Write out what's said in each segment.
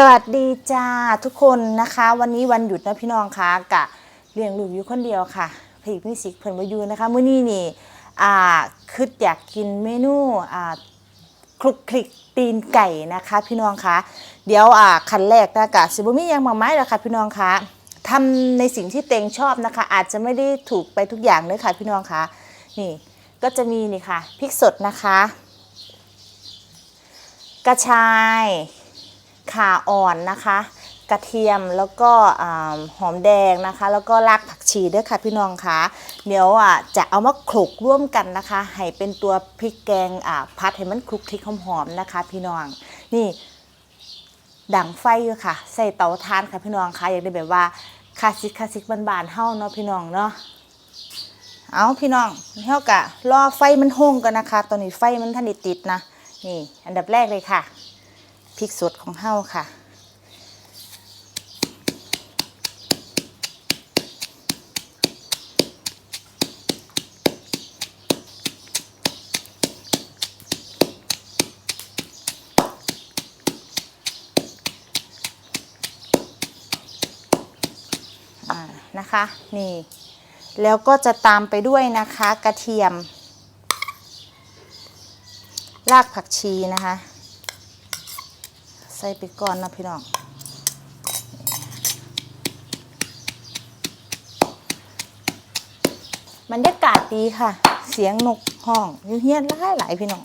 สวัสดีจ้าทุกคนนะคะ วันนี้วันหยุดนะพี่น้องคะกะเลี้ยงลูกอยู่คนเดียวค่ะพี่มิสิกเพิ่นมาอยู่นะคะมื้อนี้นี่อ่าคืออยากกินเมนูอ่าคลุกคลิกตีนไก่นะคะ พี่น้องคะเดี๋ยวอ่าขั้นแรกนะกะสิบ่มีหยังมากมายแล้วค่ะพี่น้องคะทำในสิ่งที่เต็งชอบนะคะ อาจจะไม่ได้ถูกไปทุกอย่างเลยค่ะพี่น้องคะนี่ก็จะมีนี่ค่ะพริกสดนะคะ กระชาย ข่าอ่อนนะคะ กระเทียมแล้วก็หอมแดงนะคะ แล้วก็รากผักชีด้วยค่ะพี่น้องคะเดี๋ยวอะจะเอามาคลุกร่วมกันนะคะ ให้เป็นตัวพริกแกงอ่าพัดให้มันคลุกคลิกหอมๆนะคะ พี่น้องนี่ดังไฟอยู่ค่ะ ใส่เตาถ่านค่ะพี่น้องคะอยากได้แบบว่าคาสิกคาสิกบานๆเฮาเนาะพี่น้องเนาะเอาพี่น้องเฮากะรอไฟมันห้งกันนะคะ ตอนนี้ไฟมันทันติดนะนี่ อันดับแรกเลยค่ะ พริกสดของเฮาค่ะ นะคะนี่ แล้วก็จะตามไปด้วยนะคะ กระเทียม รากผักชีนะคะ ใส่ไปก่อนนะพี่น้องบรรยากาศดีค่ะ เสียงนกห้องอยูเฮียนหลายหลายพี่น้อง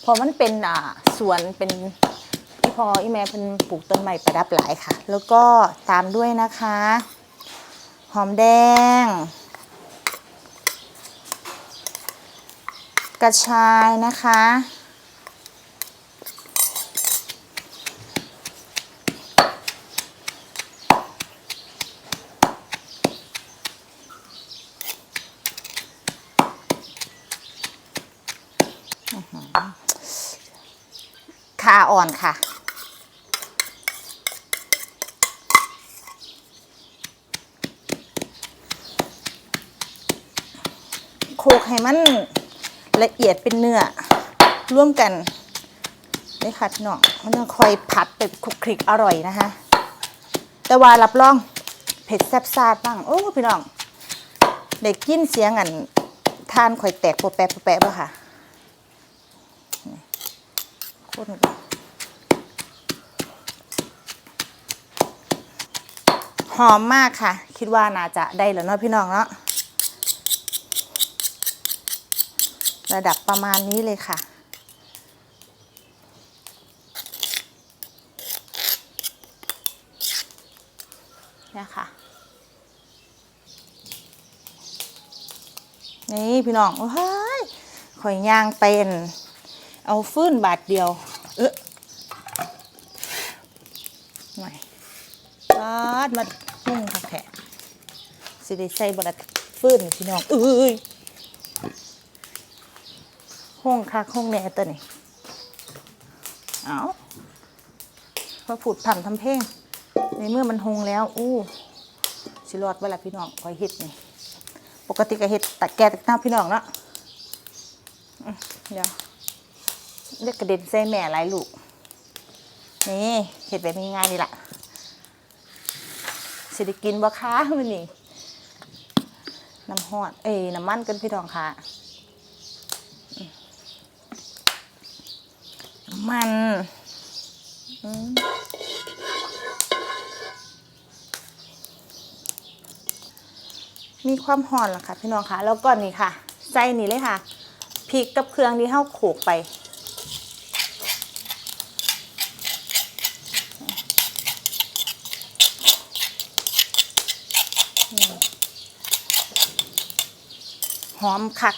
เพอมันเป็นอ่าสวนเป็นพี่พออีแม่เป็นปลูกต้นไม้ประดับหลายค่ะ แล้วก็ตามด้วยนะคะ หอมแดง กระชายนะคะ ขา อนค่ะ โคกให้มันละเอียดเป็นเนื้อ ร่วมกันนี่ค่ะพี่น้องมันจะคอยผัดเป็นคลุกคลิกอร่อยนะคะ แต่ว่ารับรองเผ็ดแซ่บซาดบ้าง โอ้พี่น้องได้กินเสียงอันทานข่อยแตกโปะแปะโปะแปะบ่ค่ะคนก่อน หอมมากค่ะ คิดว่าน่าจะได้แล้วเนาะพี่น้องเนาะระดับประมาณนี้เลยค่ะ เนี่ยค่ะ นี่พี่น้อง โอ้ยข่อยย่างเป็น เอาฟื้นบาทเดียว เออหน่อยบาดมา หุ่งค่ะแขกสิได้ใส่บลัดฟื้นพี่น้องเอ้ยห้องคักห้องแน่ตัวนี้เอาพอผุดผ่ำทำเพลงในเมื่อมันหงแล้ว อู้สิรอดเวลาพี่น้องคอยเฮ็ดนี่ปกติก็เฮ็ดตัดแกตัดหน้าพี่น้องเนาะเดี๋ยวเลือกกระเด็นใส่แม่หลายลูกนี่เห็ดแบบง่ายๆนี่แหละ สิได้กินบ่ค้ามันนี่น้ำฮอดเอ้น้ำมันกันพี่น้องค่ะมันมีความหอนล่ะค่ะ พี่น้องค่ะ แล้วก็นี่ค่ะใส่นี่เลยค่ะพริกกับเครื่องที่เฮาโขกไป หอมคัก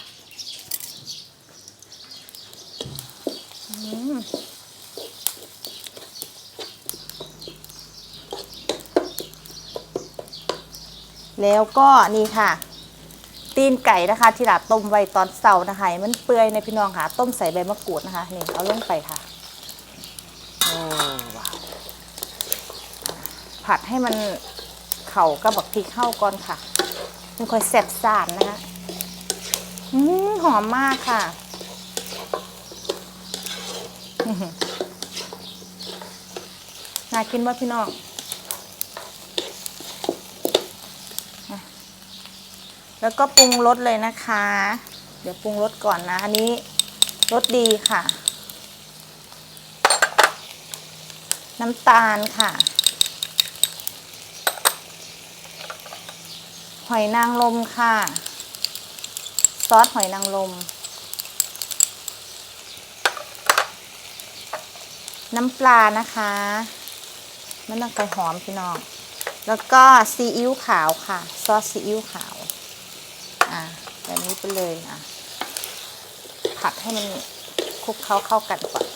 แล้วก็นี่ค่ะ ตีนไก่นะคะที่หลาต้มไว้ตอนเสาร์นะคะมันเปื่อยในพี่น้องค่ะ ต้มใส่ใบมะกรูดนะคะนี่เอาลงไปค่ะโอ้ว้าวผัดให้มันเข่ากับบักพริกเข้าก่อนค่ะมันค่อยแซ่บซ่านนะคะ อืมหอมมากค่ะ น่ากินว่าพี่น้องแล้วก็ปรุงรสเลยนะคะ เดี๋ยวปรุงรสก่อนนะ อันนี้รสดีค่ะ น้ำตาลค่ะ หอยนางรมค่ะ ซอสหอยนางรมน้ำปลานะคะไม่ต้องไปหอมพี่น้อง แล้วก็ซีอิ๊วขาวค่ะ ซอสซีอิ๊วขาว อะแบบนี้ไปเลยอะผัดให้มันคลุกเคล้าเข้ากันก่อน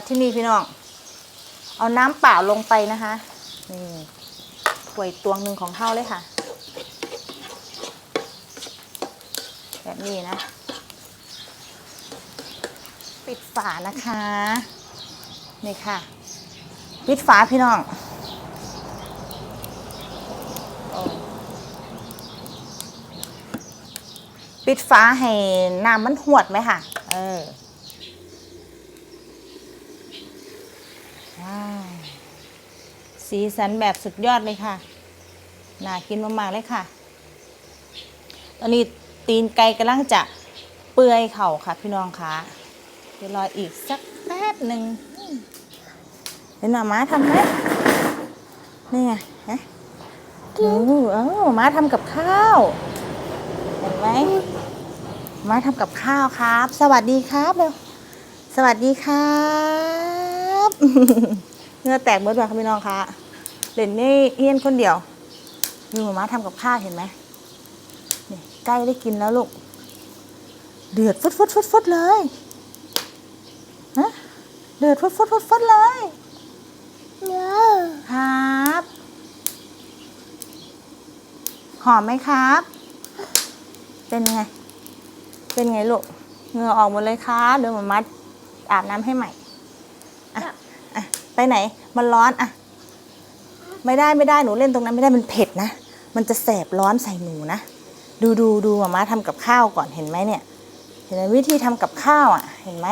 บัดที่นี่พี่น้อง เอาน้ำเปล่าลงไปนะคะ นี่ถ้วยตวงหนึ่งของเท่าเลยค่ะ แบบนี้นะ ปิดฝานะคะ นี่ค่ะ ปิดฝาพี่น้องปิดฝาให้น้ำมันหวดไหมค่ะ เออ ว้าว สีสันแบบสุดยอดเลยค่ะ น่ากินมากๆเลยค่ะ ตอนนี้ตีนไก่กำลังจะเปื่อยเข่าค่ะพี่น้องคะเดี๋ยวรออีกสักแป๊บหนึ่งเดี๋ยวหน่อม้าทำไหมนี่ไงฮะโอ้เอ้าม้าทำกับข้าว เห็นไหมม้าทำกับข้าวครับ สวัสดีครับเร็วสวัสดีครับ เนื้อแตกเมื่อวันค่ะพี่น้องคะเล่นนี่เฮียนคนเดียวดูหมาม้าทำกับข้าวเห็นไหมนี่ใกล้ได้กินแล้วลูก เดือดฟุดฟุดฟุดฟุดเลยฮะเดือดฟุดฟุดฟุดฟุดเลยครับ หอมไหมครับ เป็นไง เป็นไงลูกเหงื่อออกหมดเลยครับเดี๋ยวหมามัดอาบน้ำให้ใหม่ ไปไหน มันร้อนอะไม่ได้ไม่ได้หนูเล่นตรงนั้นไม่ได้มันเผ็ดนะ มันจะแสบร้อนใส่หนูนะ ดูดูดูหมามาทำกับข้าวก่อนเห็นไหมเนี่ย เห็นไหมวิธีทำกับข้าวอะ เห็นไหม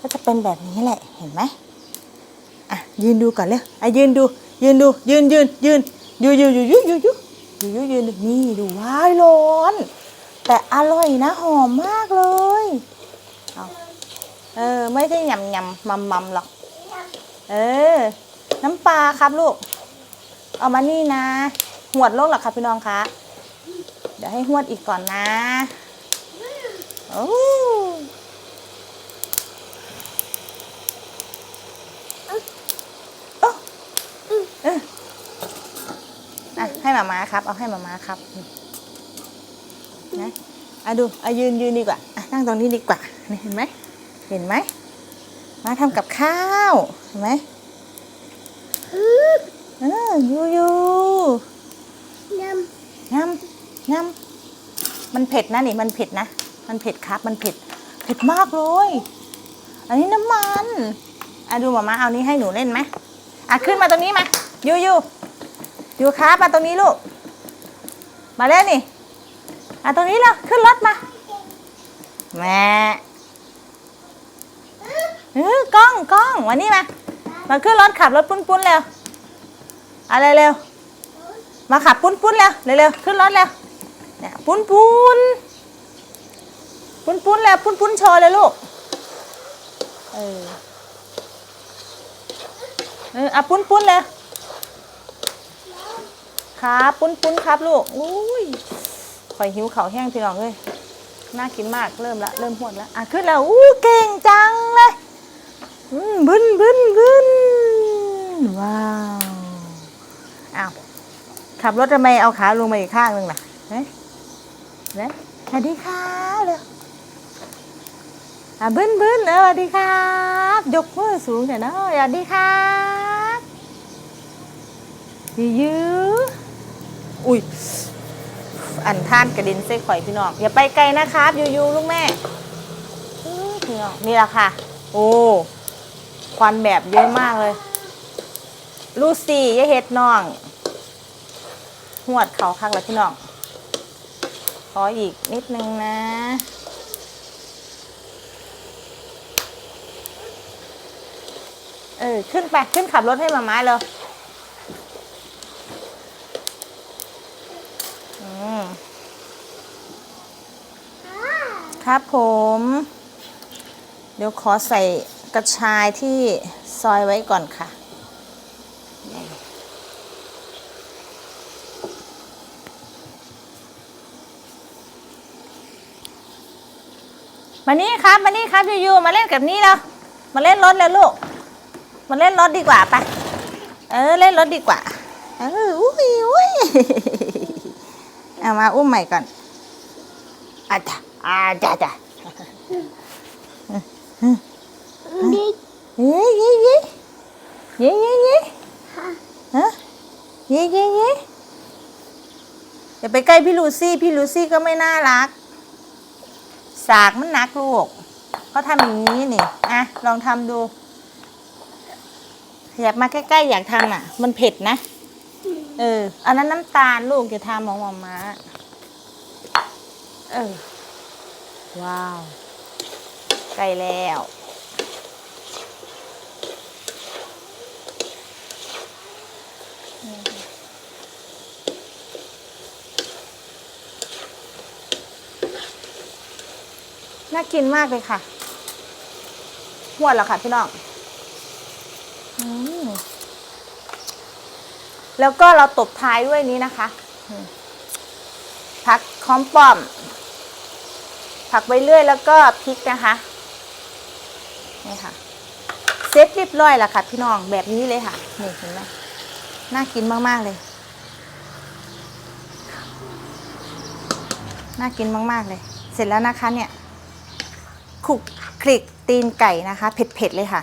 ก็จะเป็นแบบนี้แหละเห็นไหมอะยืนดูก่อนเร็วอะยืนดู ยืนดู ยืนยืนยืนยืนยืนยืนยืนยืนยืนยืนยืนนี่ดูว้ายร้อน แต่อร่อยนะหอมมากเลย เออไม่ใช่ยำยำมัมมัมหรอก เออ น้ำปลาครับลูก เอามานี่นะ หวดโลกหรอครับพี่น้องคะ เดี๋ยวให้หวดอีกก่อนนะโอ้เอ้าเอออะให้หมามาครับ เอาให้หมามาครับนะอะดูอะยืนยืนดีกว่าอะนั่งตรงนี้ดีกว่า เห็นไหม เห็นไหม มาทำกับข้าว เห็นไหมเออยูยูยำยำยำมันเผ็ดนะนี่มันเผ็ดนะ มันเผ็ดครับ มันเผ็ด เผ็ดมากเลย อันนี้น้ำมันอะดูหมามาเอานี้ให้หนูเล่นไหมอะขึ้นมาตรงนี้มายูยูยูครับมาตรงนี้ลูก มาเล่นนี่อะตรงนี้แล้วขึ้นรถมาแม่ เออกล้องกล้องวันนี้มา มาขึ้นรถขับรถปุ้นปุ้นๆเร็วอะไรเร็ว มาขับปุ้นปุ้นๆเร็วเร็วขึ้นรถเร็วเนี่ยปุ้นปุ้นปุ้นปุ้นๆเร็วปุ้นปุ้นๆโชว์เลยลูกเออเอออะปุ้นปุ้นๆเลยครับปุ้นปุ้นๆครับลูกอุ้ยข่อยหิวเขาแห้งพี่น้องเลยน่ากินมากเริ่มละเริ่มหวดแล้วอะขึ้นแล้วอู้เก่งจังเลย บึนบึนบึนว้าวอ้าวขับรถทำไมเอาขาลงมาอีกข้างหนึ่งล่ะเฮ้ยเนะสวัสดีค่ะเลยอะบึนบึนเออสวัสดีครับยกมือสูงหน่อยนะสวัสดีครับยืยืออุ้ยอันท่านกระด็นใส่ข่อยพี่น้องอย่าไปไกลนะครับยูยูลูกแม่อื้อพี่น้องนี่แหละค่ะ โอ้ ควันแบบเยอะมากเลย ลูซี่ยาเฮ็ดน้องหวดเขาคักแล้วพี่น้อง ขออีกนิดนึงนะ เออ ขึ้นไป ขึ้นขับรถให้มาม้าเลยอืมครับผม เดี๋ยวขอใส่ กระชายที่ซอยไว้ก่อนค่ะ มานี่ครับ มานี่ครับยูยูมาเล่นกับนี่แล้ว มาเล่นรถแล้วลูก มาเล่นรถดีกว่าไป เออ เล่นรถดีกว่า เออ อุ้ยอุ้ยเอามาอุ้มใหม่ก่อนอาจ้ะอาจ้ะจ้ะ เย้เย้เย้เย้เย้เย้ฮะเย้เย้เย้อย่าไปใกล้พี่ลูซี่ พี่ลูซี่ก็ไม่น่ารัก สากมันหนักลูกเขาทำอย่างนี้นี่ อะ ลองทำดู ขยับมาใกล้ๆ อยากทำอะ มันเผ็ดนะ เออ อันนั้นน้ำตาลลูกอย่าทำของหมอมาเออ ว้าว ใกล้แล้ว น่ากินมากเลยค่ะหวดแล้วค่ะพี่น้องอืมแล้วก็เราตบท้ายด้วยนี้นะคะอืมผักคอมป้อม ผักใบเลื่อยแล้วก็พริกนะคะนี่ค่ะเซ็ตเรียบร้อยแล้วค่ะ พี่น้องแบบนี้เลยค่ะนี่เห็นไหมน่ากินมาก ๆ เลย น่ากินมาก ๆ เลย เสร็จแล้วนะคะเนี่ย คลุกคลิกตีนไก่นะคะ เผ็ดๆเลยค่ะ